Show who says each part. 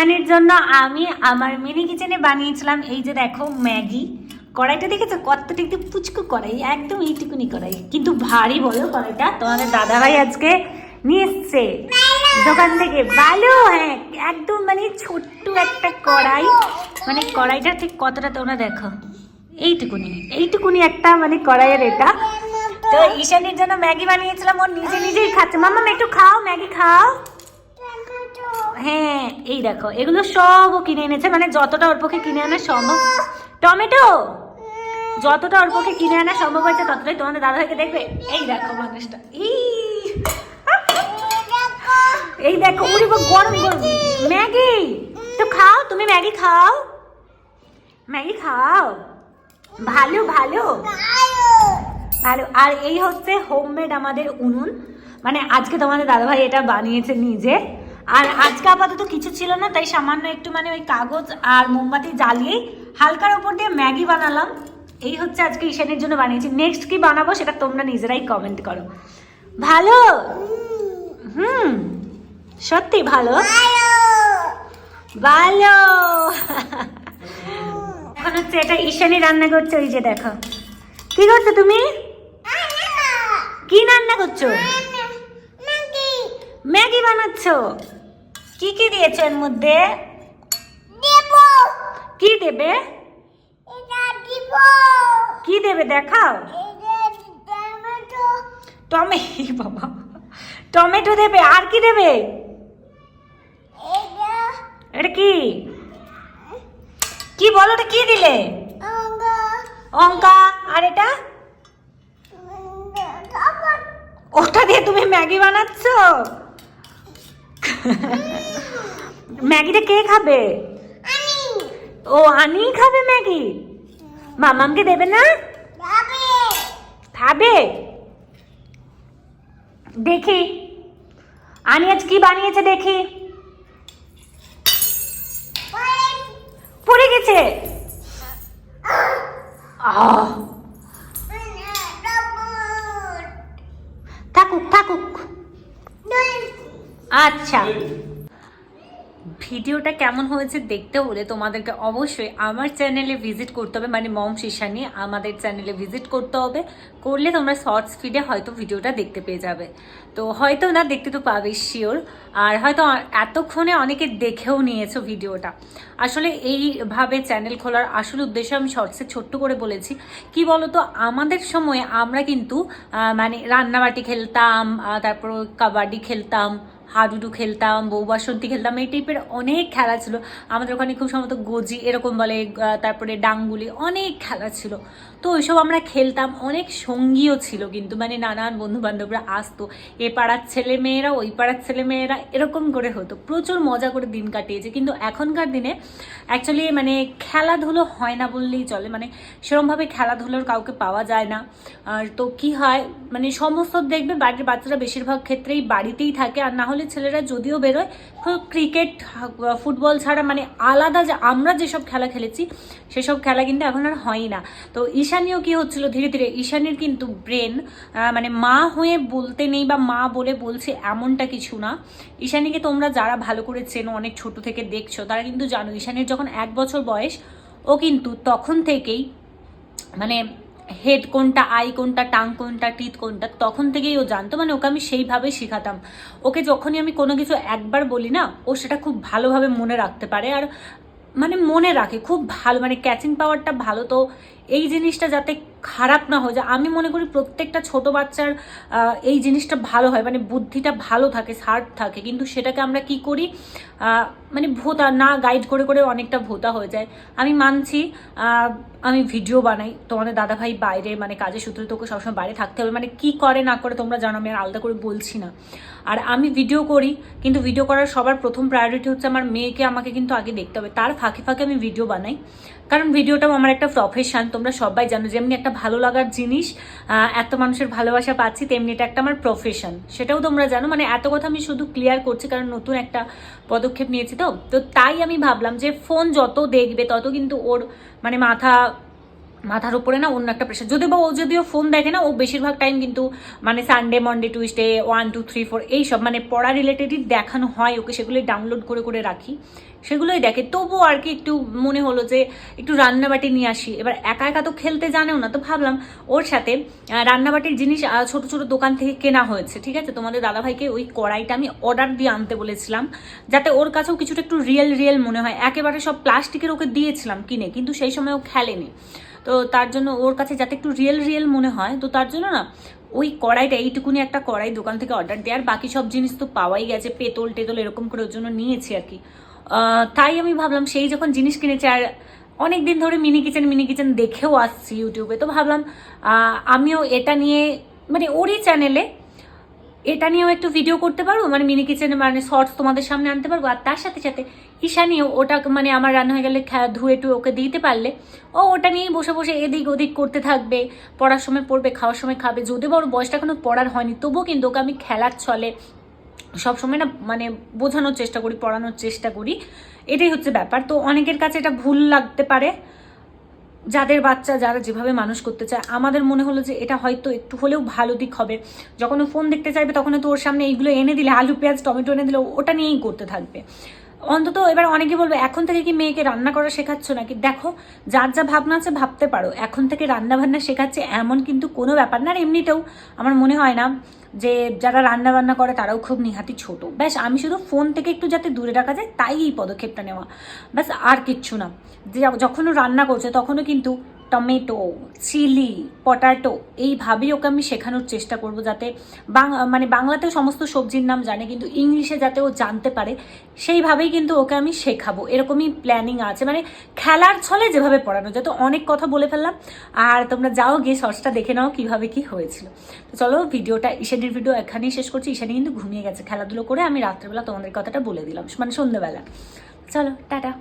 Speaker 1: রান্নার জন্য আমি আমার মিনি কিচেনে বানিয়েছিলাম এই যে দেখো ম্যাগি। কড়াইটা দেখেছ? কতটা একটু পুচকু কড়াই, একদম এইটুকুনি কড়াই। কিন্তু ভারী বলো কড়াইটা। তোমাদের দাদাভাই আজকে নিয়ে এসছে। দোকান থেকে। ভালো হ্যাঁ একদম মানে ছোট্ট একটা কড়াই। মানে কড়াইটা ঠিক কতটা তোমরা দেখো? এইটুকুনি। এইটুকুনি একটা মানে কড়াইয়ের এটা। তো ঈশানির জন্য ম্যাগি বানিয়েছিলাম। ও নিজে নিজেই খাচ্ছে। মামা একটু খাও, ম্যাগি খাও। হ্যাঁ এই দেখো, এগুলো সবও কিনে এনেছে মানে যতটা ওর পক্ষে কিনে আনা সম্ভব। টমেটো! যতটা ওর পক্ষে কিনে আনা সম্ভব হয়েছে ততটাই তোমাদের দাদা ভাইকে দেখবে। এই দেখো মানুষটা এই এই দেখো উড়ি গরম গরম। ম্যাগি! তো খাও, তুমি ম্যাগি খাও। ম্যাগি খাও। ভালো ভালো। ভালো। আর এই হচ্ছে হোমমেড আমাদের উনুন। মানে আজকে তোমাদের দাদাভাই এটা বানিয়েছে নিজে। আর আজকে আপাতত কিছু ছিল না, তাই সামান্য একটু মানে ওই কাগজ আর মোমবাতি জ্বালিয়ে হালকার ওপর দিয়ে ম্যাগি বানালাম। এই হচ্ছে আজকে ঈশানের জন্য বানিয়েছি। নেক্সট কি বানাবো সেটা তোমরা নিজেরাই কমেন্ট করো। ভালো? হুম, সত্যি ভালো? ভালো। এখন হচ্ছে এটা ঈশানি রান্না করছে, ওই যে দেখো। কি করছ তুমি? কি রান্না করছ? ম্যাগি বানাচ্ছো? কি কি দিয়েছ এর মধ্যে? কি দেবে? কি দেবে দেখাও। টমে বাবা। টমেটো দেবে। আর কি দেবে? এটা কি? কি বলো এটা কি দিলে? অঙ্কা। আর এটা? ওটা দিয়ে তুমি ম্যাগি বানাচ্ছ? ম্যাগিটা কে খাবে? ও আনি খাবে ম্যাগি? মামামকে দেবে না? খাবে। দেখি। আনি আজ কি বানিয়েছে দেখি। পড়ে গেছে। আচ্ছা। ভিডিওটা কেমন হয়েছে দেখতে হলে তোমাদেরকে অবশ্যই আমার চ্যানেলে ভিজিট করতে হবে মানে মম শিশানি আমাদের চ্যানেলে ভিজিট করতে হবে। করলে তোমরা শর্টস ফিডে হয়তো ভিডিওটা দেখতে পেয়ে যাবে। তো হয়তো না, দেখতে তো পাবে শিওর। আর হয়তো এতক্ষণে অনেকে দেখেও নিয়েছো ভিডিওটা। আসলে এইভাবে চ্যানেল খোলার আসল উদ্দেশ্য আমি শর্টসে ছোট্ট করে বলেছি। কি বলতো, আমাদের সময়ে আমরা কিন্তু মানে রান্নাবাটি খেলতাম তারপর কাবাডি খেলতাম হাডুডু খেলতাম, বউ বাসন্তী খেলতাম, এই টাইপের অনেক খেলা ছিল। আমাদের ওখানে খুব সম্ভবত গোজি এরকম বলে তারপরে ডাঙ্গুলি, অনেক খেলা ছিল। তো ওইসব আমরা খেলতাম, অনেক সঙ্গীও ছিল কিন্তু মানে নানান বন্ধু বান্ধবরা আসতো, এ পাড়ার ছেলে মেয়েরা, ওই পাড়ার ছেলে মেয়েরা, এরকম করে হতো। প্রচুর মজা করে দিন কাটিয়েছে, কিন্তু এখনকার দিনে অ্যাকচুয়ালি মানে খেলাধুলো হয় না বললেই চলে মানে সেরমভাবে খেলাধুলোর কাউকে পাওয়া যায় না। আর তো কি হয় মানে সমস্ত দেখবে বাড়ির বাচ্চারা বেশিরভাগ ক্ষেত্রেই বাড়িতেই থাকে, আর না হলে ছেলেরা যদিও বেরোয় ক্রিকেট ফুটবল ছাড়া মানে আলাদা যে, আমরা যেসব খেলা খেলেছি, সেসব খেলা কিন্তু এখন আর হয় না। তো ঈশানীয় কি হচ্ছিল? ধীরে ধীরে ঈশানীর কিন্তু ব্রেন মানে মা হয়ে বলতে নেই বা মা বলে বলছে এমনটা কিছু না। ঈশানীকে তোমরা যারা ভালো করে চেনো, অনেক ছোট থেকে দেখছ, তারা কিন্তু জানো ঈশানীর যখন এক বছর বয়স, ও কিন্তু তখন থেকেই মানে হেড কোনটা আই কোনটা টাং কোনটা টিথ কোনটা, তখন থেকেই ও জানতো মানে ওকে আমি সেইভাবে শেখাতাম। ওকে যখনই আমি কোনো কিছু একবার বলি না, ও সেটা খুব ভালোভাবে মনে রাখতে পারে, আর মানে মনে রাখে, খুব ভালো মানে ক্যাচিং পাওয়ারটা ভালো তো এই জিনিসটা যাতে খারাপ না হয়ে যায় আমি মনে করি প্রত্যেকটা ছোট বাচ্চার এই জিনিসটা ভালো হয় মানে বুদ্ধিটা ভালো থাকে শার্প থাকে, কিন্তু সেটাকে আমরা কি করি মানে ভোতা, না গাইড করে করে অনেকটা ভোতা হয়ে যায়। আমি মানছি আমি ভিডিও বানাই, তোমাদের দাদাভাই বাইরে মানে কাজের সূত্রে তোকে সবসময় বাইরে থাকতে হবে মানে কি করে, না করে, তোমরা জানো, আমি আর আলাদা করে বলছি না। আর আমি ভিডিও করি, কিন্তু ভিডিও করার সবার প্রথম প্রায়োরিটি হচ্ছে আমার মেয়েকে আমাকে কিন্তু আগে দেখতে হবে, তার ফাঁকে ফাঁকে আমি ভিডিও বানাই। কারণ ভিডিওটাও আমার একটা প্রফেশন তোমরা সবাই জানো যেমনি একটা ভালো লাগার জিনিস এত মানুষের ভালোবাসা পাচ্ছি, তেমনি এটা একটা আমার প্রফেশন সেটাও তোমরা জানো মানে এত কথা আমি শুধু ক্লিয়ার করছি কারণ নতুন একটা পদক্ষেপ নিয়েছি তো। তো তাই আমি ভাবলাম যে ফোন যত দেখবে, তত কিন্তু ওর মানে মাথা মাথার উপরে না অন্য একটা প্রেশার যদিও বা ও যদিও ফোন দেখে না, ও বেশিরভাগ টাইম কিন্তু মানে Sunday Monday Tuesday one two three four এইসব মানে পড়া রিলেটেডই দেখানো হয়, ওকে সেগুলোই ডাউনলোড করে করে রাখি। সেগুলোই দেখে। তবুও আর কি একটু মনে হলো যে একটু রান্নাবাটি নিয়ে আসি। এবার একা একা তো খেলতে জানেও না, তো ভাবলাম ওর সাথে রান্নাবাটির জিনিস ছোট ছোট দোকান থেকে কেনা হয়েছে, ঠিক আছে? তোমাদের দাদাভাইকে ওই কড়াইটা আমি অর্ডার দিয়ে আনতে বলেছিলাম, যাতে ওর কাছেও কিছুটা একটু রিয়েল রিয়েল মনে হয়। একেবারে সব প্লাস্টিকের ওকে দিয়েছিলাম কিনে, কিন্তু সেই সময় ও খেলেনি। তো তার জন্য ওর কাছে যাতে একটু রিয়েল রিয়েল মনে হয়, তো তার জন্য না ওই কড়াইটা এইটুকুনি একটা কড়াই দোকান থেকে অর্ডার দেয়। আর বাকি সব জিনিস তো পাওয়াই গেছে, পেতল টেতল এরকম করে ওর জন্য নিয়েছি আর কি। তাই আমি ভাবলাম সেই যখন জিনিস কিনেছে, আর অনেক দিন ধরে মিনি কিচেন মিনি কিচেন দেখেও আসছি ইউটিউবে, তো ভাবলাম আমিও এটা নিয়ে মানে ওরই চ্যানেলে এটা নিয়েও একটু ভিডিও করতে পারব মানে মিনি কিচেনে মানে শর্টস তোমাদের সামনে আনতে পারব। আর তার সাথে সাথে ঈশানিও ওটা মানে আমার রান্না হয়ে গেলে ধুয়ে টুয়ে ওকে দিতে পারলে, ও ওটা নিয়েই বসে বসে এদিক ওদিক করতে থাকবে। পড়ার সময় পড়বে, খাওয়ার সময় খাবে। যদি বড় বয়সটা এখনও পড়ার হয়নি, তবুও কিন্তু ওকে আমি খেলার ছলে সবসময় না মানে বোঝানোর চেষ্টা করি, পড়ানোর চেষ্টা করি। এটাই হচ্ছে ব্যাপার। তো অনেকের কাছে এটা ভুল লাগতে পারে। যাদের বাচ্চা, যারা যেভাবে মানুষ করতে চায়, আমাদের মনে হলো যে এটা হয়তো একটু হলেও ভালো দিক হবে। যখন ও ফোন দেখতে চাইবে তখন তো ওর সামনে এইগুলো এনে দিলে, আলু, পেঁয়াজ, টমেটো এনে দিলে ওটা নিয়েই করতে থাকবে। অন্তত এবার অনেকে বলবে, এখন থেকে কি মেয়েকে রান্না করা শেখাচ্ছ নাকি? দেখো, যার যা ভাবনা আছে ভাবতে পারো। এখন থেকে রান্না বান্না শেখাচ্ছে এমন কিন্তু কোনো ব্যাপার না। আর এমনিতেও আমার মনে হয় না যে যারা রান্না বান্না করে তারাও খুব নিহাতি ছোট। ব্যাস, আমি শুধু ফোন থেকে একটু যাতে দূরে রাখা যায়, তাই এই পদক্ষেপটা নেওয়া। ব্যাস, আর কিচ্ছু না। যে যখনও রান্না করছে, তখনও কিন্তু টমেটো, চিলি, পটাটো, এইভাবেই ওকে আমি শেখানোর চেষ্টা করব যাতে মানে বাংলাতেও সমস্ত সবজির নাম জানে, কিন্তু ইংলিশে যাতে ও জানতে পারে, সেইভাবেই কিন্তু ওকে আমি শেখাবো। এরকমই প্ল্যানিং আছে। মানে খেলার ছলে যেভাবে পড়ানো যায়, তো অনেক কথা বলে ফেললাম। আর তোমরা যাও গিয়ে শর্টসটা দেখে নাও কীভাবে কি হয়েছিল। তো চলো ভিডিওটা, ঈশানির ভিডিও এখানেই শেষ করছি। ঈশানি কিন্তু ঘুমিয়ে গেছে। খেলাধুলো করে আমি রাত্রেবেলা তোমাদের কথাটা বলে দিলাম মানে সন্ধ্যেবেলা। চলো, টাটা।